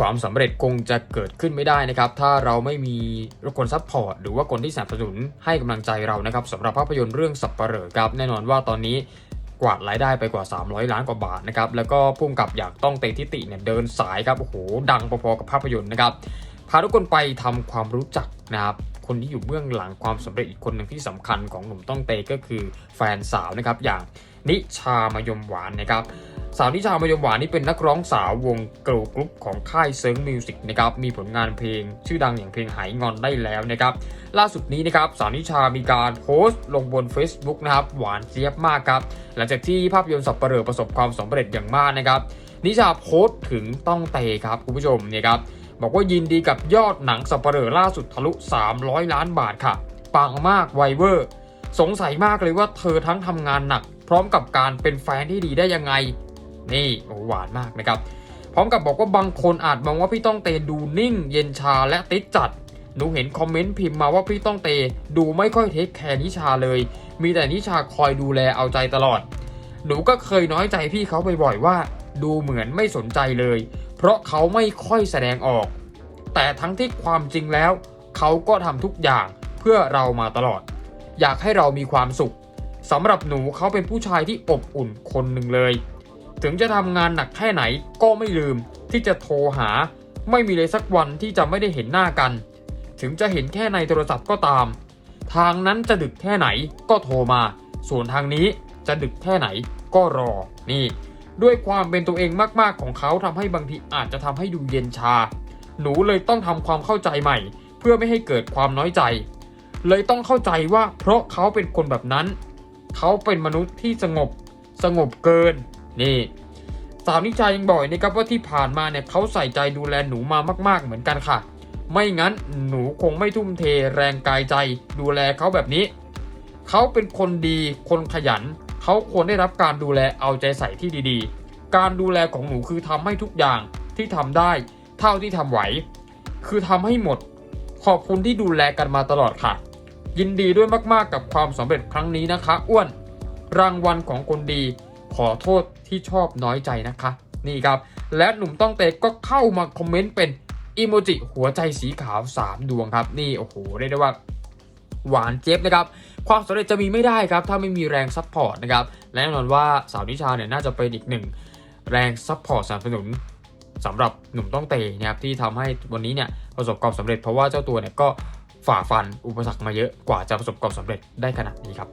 ความสำเร็จคงจะเกิดขึ้นไม่ได้นะครับ ถ้าเราไม่มีคนซัพพอร์ตหรือว่าคนที่สนับสนุนให้กำลังใจเรานะครับสำหรับภาพยนตร์เรื่องสับปะเหร่อครับแน่นอนว่าตอนนี้กวาดรายได้ไปกว่า 300 ล้านกว่าบาทนะครับแล้วก็พุ่มกับอยากต้องเตทิติเนี่ยเดินสายครับโอ้โหดังพอๆกับภาพยนตร์นะครับพาทุกคนไปทำความรู้จักนะครับคนที่อยู่เบื้องหลังความสำเร็จอีกคนหนึ่งที่สำคัญของหนุ่มต้องเตก็คือแฟนสาวนะครับอย่างนิชามายมหวานนะครับ สาวนิชามายมหวานนี่เป็นนักร้องสาววงเกิร์ลกรุ๊ปของค่ายเซิร์งมิวสิกนะครับมีผลงานเพลง ชื่อดังอย่างเพลงหายงอนได้แล้วนะครับล่าสุดนี้นะครับสาวนิชามีการโพสต์ลงบน Facebook นะครับหวานเจี๊ยบมากครับหลังจากที่ภาพยนตร์สับเปะเรอประสบความสำเร็จอย่างมากนะครับนิชาโพสต์ถึงต้องเตะครับคุณผู้ชมเนี่ยครับบอกว่ายินดีกับยอดหนังสับเปะเรอล่าสุดทะลุ 300 ล้านบาทค่ะปังมากไวเวอร์ สงสัยมากเลยว่าเธอทั้งทำงานหนัก พร้อมกับการเป็นแฟนที่ดีได้ยังไง นี่โอ้หวานมากนะครับ พร้อมกับบอกว่าบางคนอาจมองว่าพี่ต้องเตดูนิ่ง เย็นชาและติดจัด หนูเห็นคอมเมนต์พิมพ์มาว่าพี่ต้องเตดูไม่ค่อยเทคแคร์นิชาเลย มีแต่นิชาคอยดูแลเอาใจตลอด หนูก็เคยน้อยใจพี่เขาบ่อยๆว่า ดูเหมือนไม่สนใจเลย เพราะเขาไม่ค่อยแสดงออก แต่ทั้งที่ความจริงแล้ว เขาก็ทำทุกอย่างเพื่อเรามาตลอด อยากให้เรามีความสุขสำหรับหนูเขาเป็นผู้ชายที่อบอุ่นคนหนึ่งเลย ถึงจะทำงานหนักแค่ไหนก็ไม่ลืมที่จะโทรหา ไม่มีเลยสักวันที่จะไม่ได้เห็นหน้ากัน ถึงจะเห็นแค่ในโทรศัพท์ก็ตาม ทางนั้นจะดึกแค่ไหนก็โทรมา ส่วนทางนี้จะดึกแค่ไหนก็รอ นี่ ด้วยความเป็นตัวเองมากๆของเขาทำให้บางทีอาจจะทำให้ดูเย็นชา หนูเลยต้องทำความเข้าใจใหม่ เพื่อไม่ให้เกิดความน้อยใจ เลยต้องเข้าใจว่าเพราะเขาเป็นคนแบบนั้น เขาเป็นมนุษย์ที่สงบ สงบเกิน นี่สาวนิชายังบอกนะครับว่าที่ผ่านมาเนี่ยเขาใส่ใจดูแลหนูมามากๆเหมือนกันค่ะ ไม่งั้นหนูคงไม่ทุ่มเทแรงกายใจ ดูแลเขาแบบนี้ เขาเป็นคนดีคนขยัน เขาควรได้รับการดูแลเอาใจใส่ที่ดีๆ การดูแลของหนูคือทำให้ทุกอย่างที่ทำได้ เท่าที่ทำไหว คือทำให้หมด ขอบคุณที่ดูแลกันมาตลอดค่ะ ยินดีด้วยมากๆกับความสำเร็จครั้งนี้นะคะ อ้วน รางวัลของคนดี ขอโทษที่ชอบน้อยใจนะคะ นี่ครับ และหนุ่มต้องเตะก็เข้ามาคอมเมนต์เป็นอิโมจิหัวใจสีขาว 3 ดวงครับ นี่โอ้โหเรียกได้ว่าหวานเจี๊ยบนะครับ ความสำเร็จจะมีไม่ได้ครับ ถ้าไม่มีแรงซัพพอร์ตนะครับ และแน่นอนว่าสาวนิชาเนี่ยน่าจะเป็นอีกหนึ่งแรงซัพพอร์ตสนับสนุนสำหรับหนุ่มต้องเตะนะครับที่ทำให้วันนี้เนี่ยประสบความสำเร็จเพราะว่าเจ้าตัวเนี่ยก็ฝ่าฟันอุปสรรคมาเยอะกว่าจะประสบความสำเร็จได้ขนาดนี้ครับ